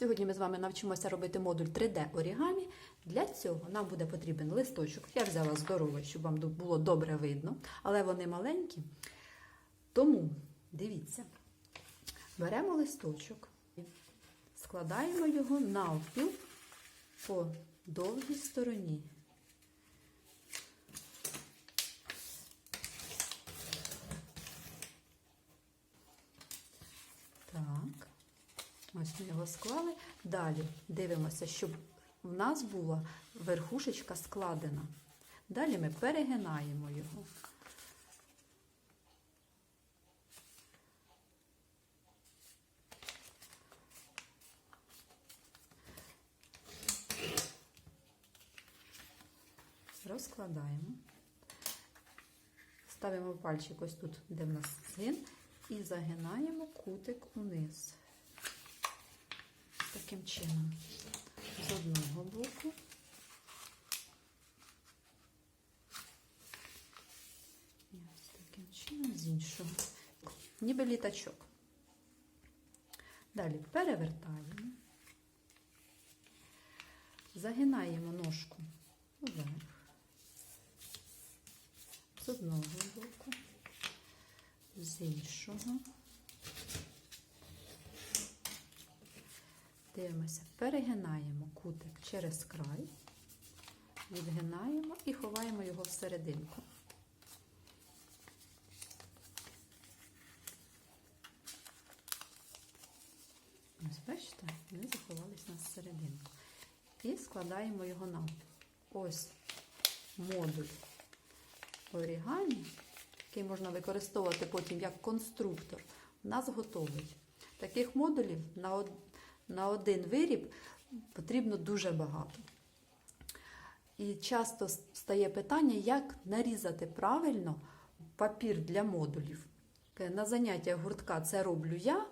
Сьогодні ми з вами навчимося робити модуль 3D орігамі. Для цього нам буде потрібен листочок. Я взяла здоровий, щоб вам було добре видно, але вони маленькі. Тому дивіться, беремо листочок, складаємо його навпіл по довгій стороні. Так, ось ми його склали. Далі дивимося, щоб в нас була верхушечка складена. Далі ми перегинаємо його. Розкладаємо. Ставимо пальчик ось тут, де в нас згин, і загинаємо кутик униз. Таким чином. З одного боку. І ось таким чином з іншого. Ніби літачок. Далі перевертаємо. Загинаємо ножку вверх. З одного боку, з іншого. Дивимося, перегинаємо кутик через край, відгинаємо і ховаємо його всерединку. Ось бачите, вони заховались на серединку. І складаємо його на ось модуль орігамі, який можна використовувати потім як конструктор, у нас готовий. Таких модулів на. На один виріб потрібно дуже багато. І часто стає питання, як нарізати правильно папір для модулів. На заняттях гуртка це роблю я.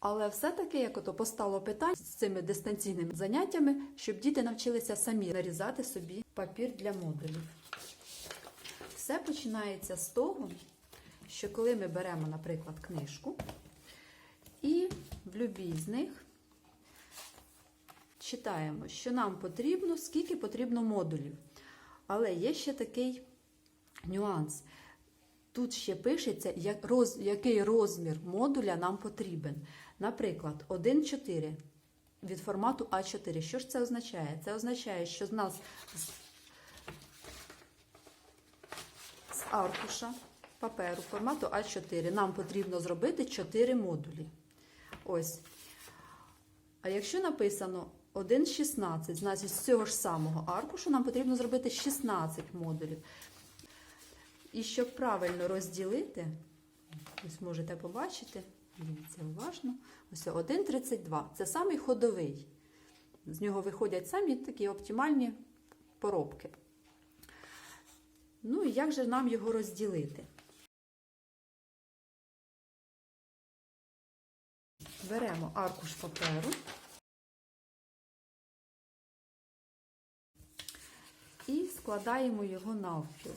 Але все-таки, як ото постало питання з цими дистанційними заняттями, щоб діти навчилися самі нарізати собі папір для модулів. Все починається з того, що коли ми беремо, наприклад, книжку, і в любій з них читаємо, що нам потрібно, скільки потрібно модулів. Але є ще такий нюанс. Тут ще пишеться, як роз, який розмір модуля нам потрібен. Наприклад, 1,4 від формату А4. Що ж це означає? Це означає, що з нас з, з аркуша паперу формату А4 нам потрібно зробити 4 модулі. Ось. А якщо написано 1,16, значить з цього ж самого аркушу нам потрібно зробити 16 модулів. І щоб правильно розділити, ось можете побачити, дивіться уважно, ось 1,32. Це самий ходовий. З нього виходять самі такі оптимальні поробки. Ну і як же нам його розділити? Беремо аркуш паперу і складаємо його навпіл.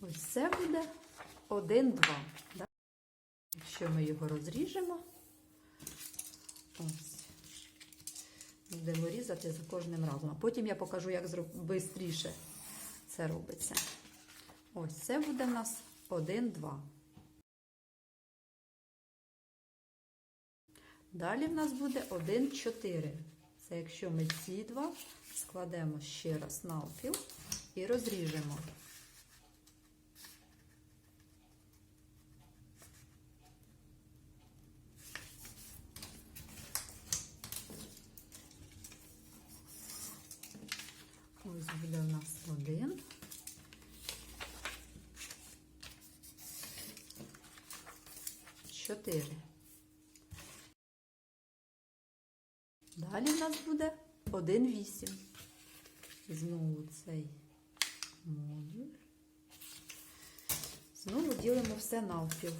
Ось це буде 1-2. Якщо ми його розріжемо, ось, будемо різати за кожним разом. А потім я покажу, як швидше це робиться. Ось це буде в нас 1-2. Далі в нас буде 1-4. Це якщо ми ці два складемо ще раз навпіл і розріжемо. 4. Далі в нас буде 1,8. Знову цей модуль. Знову ділимо все навпіл.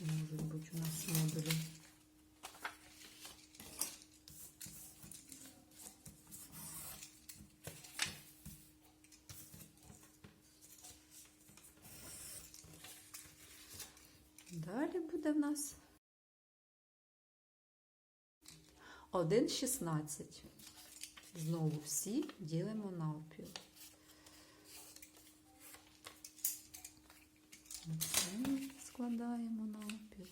Можуть бути у нас модулі. Далі буде в нас 1,16. Знову всі ділимо навпіл. Оце складаємо навпіл.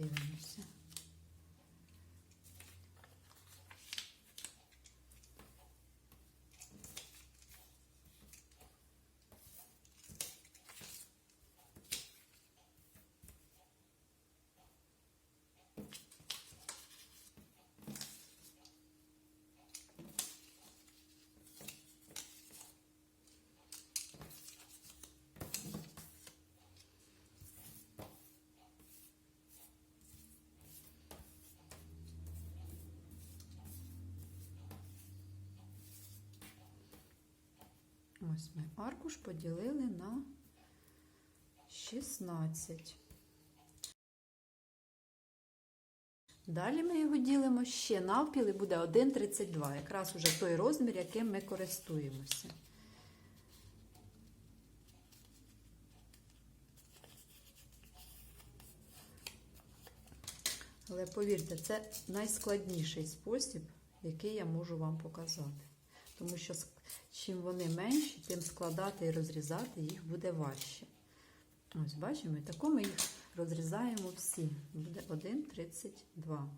Тепер дивимося. Ось ми аркуш поділили на 16. Далі ми його ділимо ще навпіл і буде 1,32. Якраз уже той розмір, яким ми користуємося. Але повірте, це найскладніший спосіб, який я можу вам показати. Тому що чим вони менші, тим складати і розрізати їх буде важче. Ось бачимо, і тако ми їх розрізаємо всі. Буде 1,32.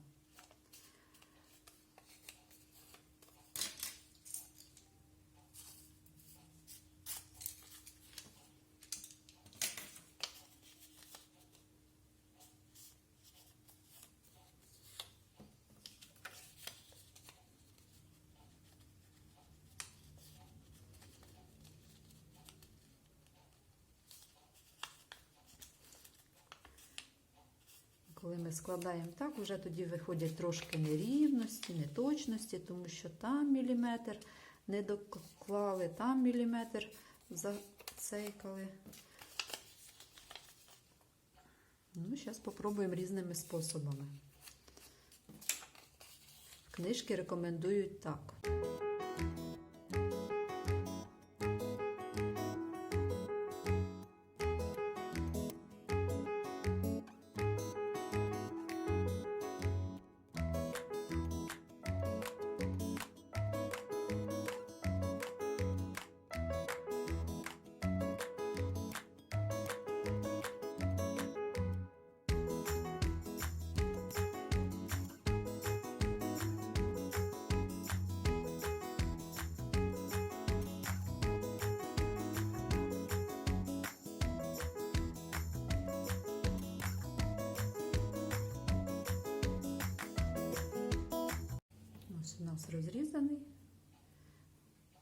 Коли ми складаємо так, вже тоді виходять трошки нерівності, неточності, тому що там міліметр не доклали, там міліметр зацейкали. Ну, зараз спробуємо різними способами. Книжки рекомендують так.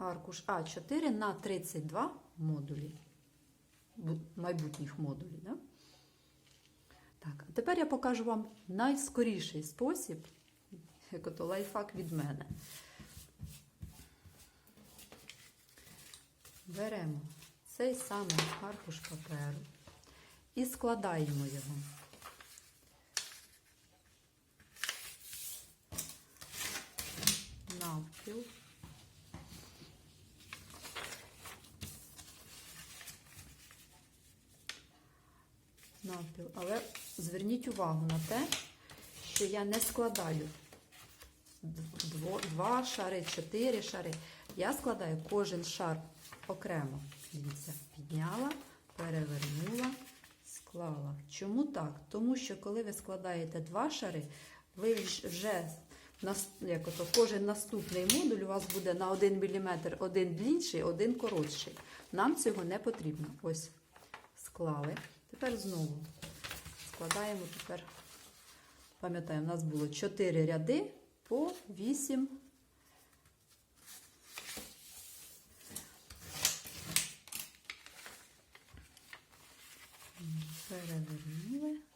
Аркуш А4 на 32 модулі. Майбутніх модулів. Да? Так, а тепер я покажу вам найскоріший спосіб, як ото лайфхак від мене. беремо цей самий аркуш паперу і складаємо його. Навпіл. Навпіл. Але зверніть увагу на те, що я не складаю два шари, чотири шари. Я складаю кожен шар окремо. Дивіться, підняла, перевернула, склала. Чому так? Тому що коли ви складаєте два шари, ви вже як ото, кожен наступний модуль у вас буде на 1 мм один длінший, один коротший. Нам цього не потрібно. Ось склали. Тепер знову складаємо тепер. Пам'ятаємо, у нас було 4 ряди по 8. Перевернули.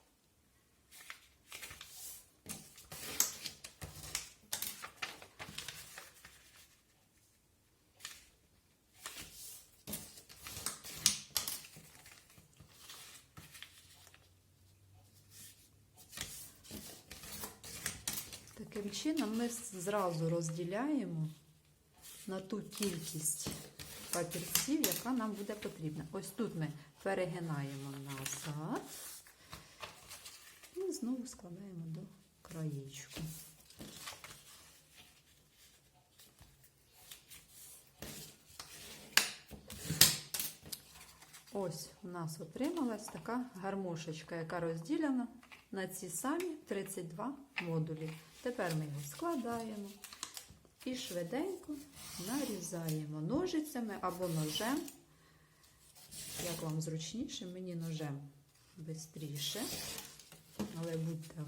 Таким чином ми зразу розділяємо на ту кількість папірців, яка нам буде потрібна. Ось тут ми перегинаємо назад і знову складаємо до краєчку. Ось у нас отрималась така гармошечка, яка розділена на ці самі 32 модулі. Тепер ми його складаємо і швиденько нарізаємо ножицями або ножем. Як вам зручніше, мені ножем швидше. Але будьте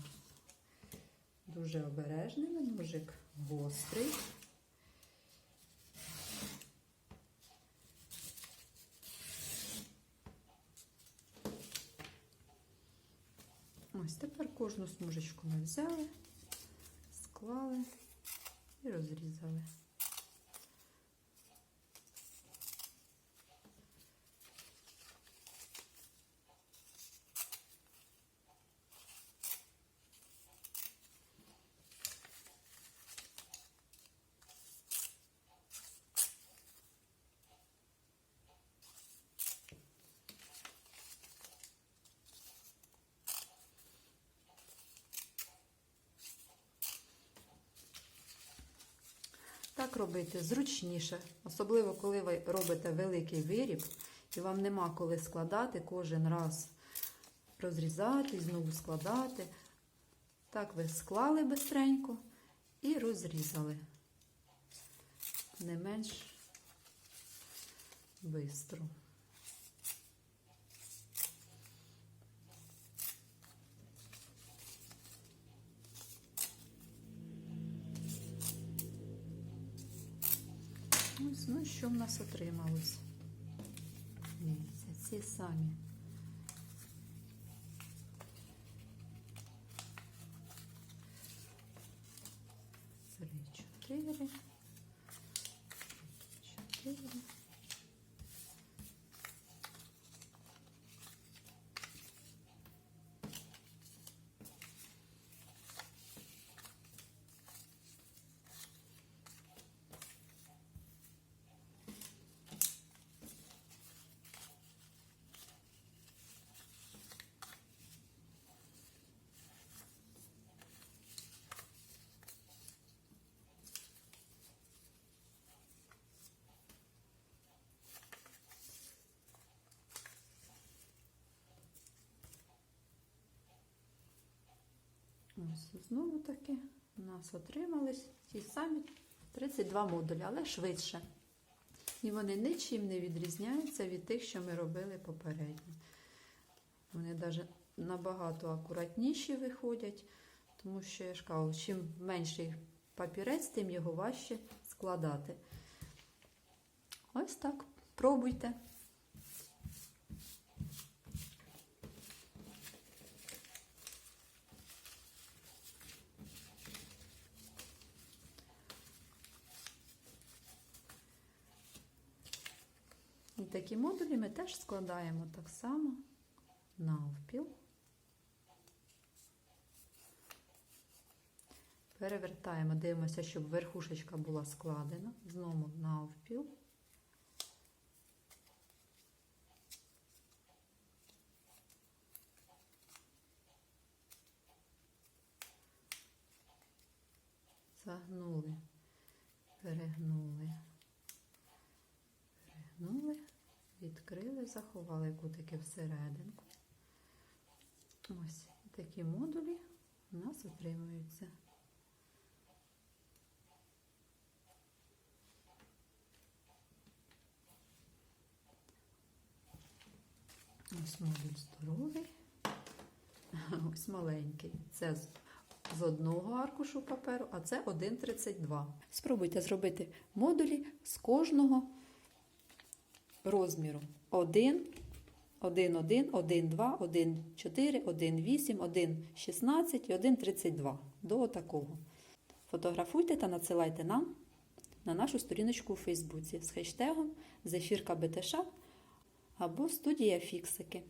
дуже обережними, ножик гострий. Ось тепер кожну смужечку ми взяли, склали і розрізали. Так робити зручніше, особливо коли ви робите великий виріб і вам нема коли складати кожен раз розрізати і знову складати. Так ви склали бистренько і розрізали. Не менш бистро. Ось, ну що в нас отрималось? Дивіться, ці самі. Три, чотири. Ось знову таки у нас отримались ті самі 32 модулі, але швидше. І вони нічим не відрізняються від тих, що ми робили попередньо. Вони навіть набагато акуратніші виходять, тому що я ж кажу, чим менший папірець, тим його важче складати. Ось так. Пробуйте. Такі модулі ми теж складаємо так само навпіл. Перевертаємо, дивимося, щоб верхушечка була складена. Знову навпіл. Заховали кутики всерединку. Ось такі модулі у нас отримуються. Ось модуль здоровий. Ось маленький. Це з одного аркушу паперу, а це 1,32. Спробуйте зробити модулі з кожного розміру. 1, 1, 1, 1, 2, 1, 4, 1, 8, 1, 16 і 1, 32. До такого. Фотографуйте та надсилайте нам на нашу сторіночку у Фейсбуці з хештегом Зефірка БТШ або студія Фіксики.